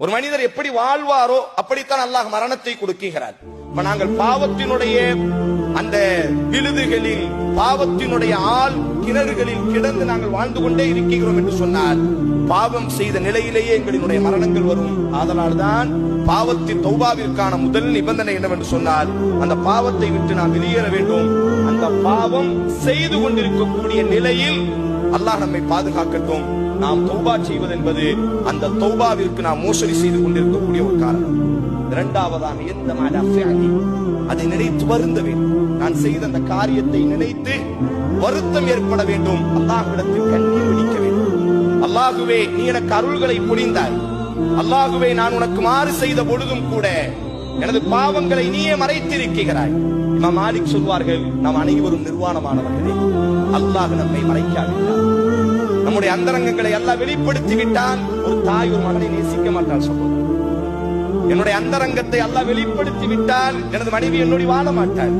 ஒரு மனிதர் எப்படி வாழ்வாரோ அப்படித்தான் அல்லாஹ் மரணத்தை கொடுக்கிறார் இப்ப நாங்கள் பாவத்தினுடைய அந்த விழுதுகளில் பாவத்தினுடைய ஆள் கிணறுகளில் கிடந்து நாங்கள் வாழ்ந்து கொண்டே இருக்கிறோம் என்று சொன்னால் பாவம் செய்த நிலையிலேயே எங்களினுடைய மரணங்கள் வரும். அதனால்தான் பாவத்தின் தௌபாவிற்கான முதல் நிபந்தனை என்னவென்று சொன்னால் அந்த பாவத்தை விட்டு நாம் வெளியேற வேண்டும். அந்த பாவம் செய்து கொண்டிருக்கக்கூடிய நிலையில் அல்லாஹ் நம்மை பாதுகாக்கட்டும். நாம் தௌபா செய்வது என்பது அந்த தௌபாவிற்கு நாம் மோசடி செய்து கொண்டிருக்கக்கூடிய ஒரு காரணம். இரண்டாவதாக எந்த அதை நினைத்து வருந்த வேண்டும். நான் செய்த அந்த காரியத்தை நினைத்து வருத்தம் ஏற்பட வேண்டும். அல்லாஹ்விடத்தில் கண்ணீர் வடிக்க வேண்டும். அல்லாஹுவே நீ எனக்கு அருள்களை புரிந்தாய். அல்லாஹுவே நான் உனக்கு மாறு செய்த பொழுதும் கூட எனது பாவங்களை நீயே மறைத்திருக்கிறாய். இமாம் மாலிக் சொல்வார்கள் நாம் அனைவரும் நிர்வாணமானவர்களே. அல்லாஹ் நம்மை மறைக்காவிட்டார் நம்முடைய அந்தரங்கங்களை எல்லாம் வெளிப்படுத்தி விட்டால் ஒரு தாய் ஒரு மகனை நேசிக்க மாட்டாள் சகோதரர் என்னுடைய அந்தரங்கத்தை அல்லாஹ் வெளிப்படுத்தி விட்டால் எனது மனைவி என்னோடு வாழ மாட்டாள்.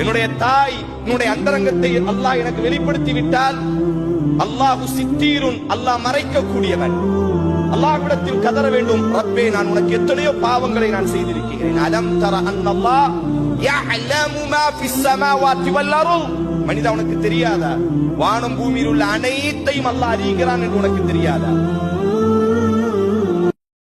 என்னுடைய தாய் என்னுடைய அந்தரங்கத்தை அல்லாஹ் எனக்கு வெளிப்படுத்தி விட்டால் அல்லாஹு சித்தீருன் அல்லாஹ் மறைக்கக்கூடியவன். அல்லாஹ்விடத்தில் கதற வேண்டும். ரப்பே நான் உனக்கு எத்தனையோ பாவங்களை நான் செய்திருக்கிறேன். அலம் தர அன்னல்லா யஅலமு மா ஃபிஸ் ஸமாவாத்தி வல் மனிதா உனக்கு தெரியாதா? வானம் பூமியில் உள்ள அனைத்தையும் அல்லாஹ் அறிகிறான் என்று உனக்கு தெரியாதா?